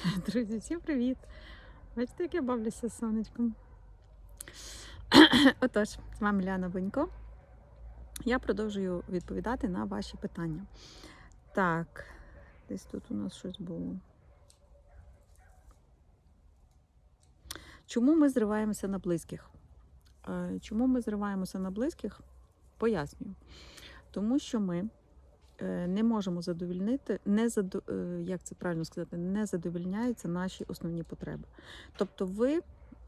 Друзі, всім привіт! Бачите, як я бавлюся з сонечком. Отож, з вами Ляна Бонько. Я продовжую відповідати на ваші питання. Так, десь тут у нас щось було. Чому ми зриваємося на близьких? Е, Чому ми зриваємося на близьких? Пояснюю. Тому що ми не можемо задовільнити, не задо, е, як це правильно сказати, не задовільняються наші основні потреби. Тобто ви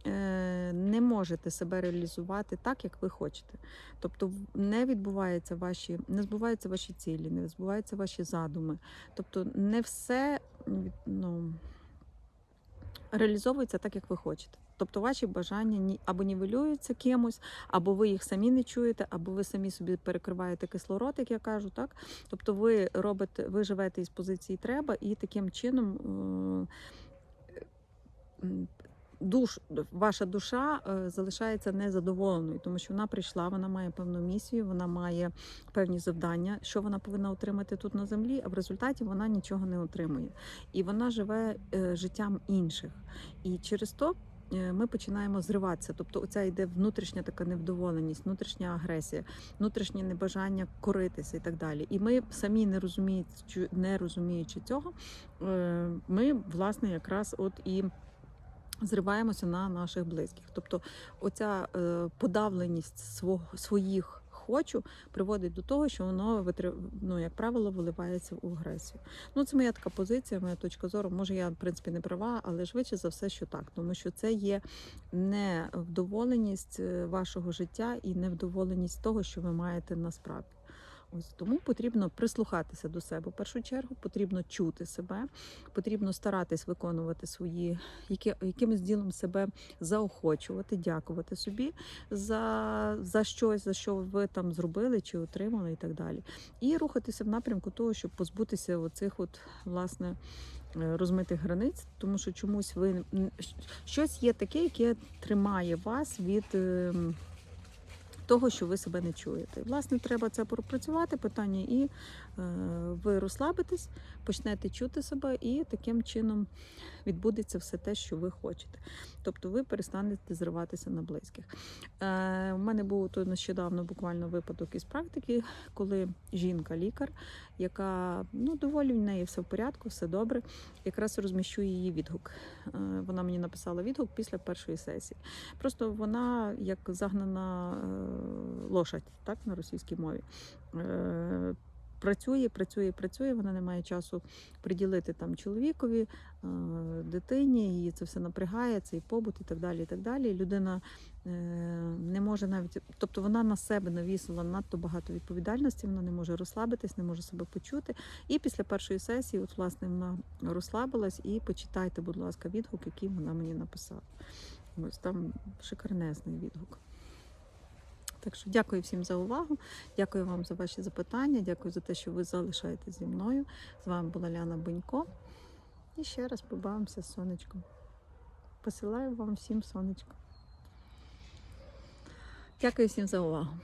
е, не можете себе реалізувати так, як ви хочете. Тобто не відбуваються ваші, не збуваються ваші цілі, не збуваються ваші задуми. Тобто не все ну, реалізовується так, як ви хочете. Тобто ваші бажання або нівелюються кимось, або ви їх самі не чуєте, або ви самі собі перекриваєте кислород, як я кажу, так? Тобто ви робите, ви живете із позиції треба, і таким чином е, душ, ваша душа е, залишається незадоволеною, тому що вона прийшла, вона має певну місію, вона має певні завдання, що вона повинна отримати тут на землі, а в результаті вона нічого не отримує. І вона живе е, життям інших. І через то е, ми починаємо зриватися. Тобто, оця йде внутрішня така невдоволеність, внутрішня агресія, внутрішнє небажання коритися і так далі. І ми самі не розуміючи, не розуміючи цього, ми власне якраз от і. Зриваємося на наших близьких. Тобто оця е, подавленість свого, своїх хочу приводить до того, що воно ну, як правило, виливається в агресію. Ну, це моя така позиція, моя точка зору. Може, я в принципі не права, але швидше за все, що так, тому що це є невдоволеність е, вашого життя і невдоволеність того, що ви маєте насправді. Ось тому потрібно прислухатися до себе в першу чергу, потрібно чути себе, потрібно старатись виконувати свої які, якимось ділом себе заохочувати, дякувати собі за, за щось, за що ви там зробили чи отримали, і так далі. І рухатися в напрямку того, щоб позбутися оцих от власне. е, Розмитих границь, тому що чомусь ви щось є таке, яке тримає вас від ем, того, що ви себе не чуєте. Власне, треба це пропрацювати питання, і е, ви розслабитесь, почнете чути себе, і таким чином відбудеться все те, що ви хочете. Тобто ви перестанете зриватися на близьких. Е, у мене був тут нещодавно буквально випадок із практики, коли жінка-лікар, яка ну доволі в неї все в порядку, все добре. Якраз розміщу її відгук. Е, вона мені написала відгук після першої сесії. Просто вона як загнана е, лошадь, так на російській мові. Е, Працює, працює, працює, вона не має часу приділити там чоловікові, е, дитині, її це все напрягає, цей побут і так далі. І так далі. Людина е, не може навіть, тобто вона на себе навісила надто багато відповідальності, вона не може розслабитись, не може себе почути. І після першої сесії, от власне, вона розслабилась і почитайте, будь ласка, відгук, який вона мені написала. Ось там шикарнезний відгук. Так що дякую всім за увагу. Дякую вам за ваші запитання. Дякую за те, що ви залишаєтесь зі мною. З вами була Ляна Бонько. І ще раз побавимося з сонечком. Посилаю вам всім сонечко. Дякую всім за увагу.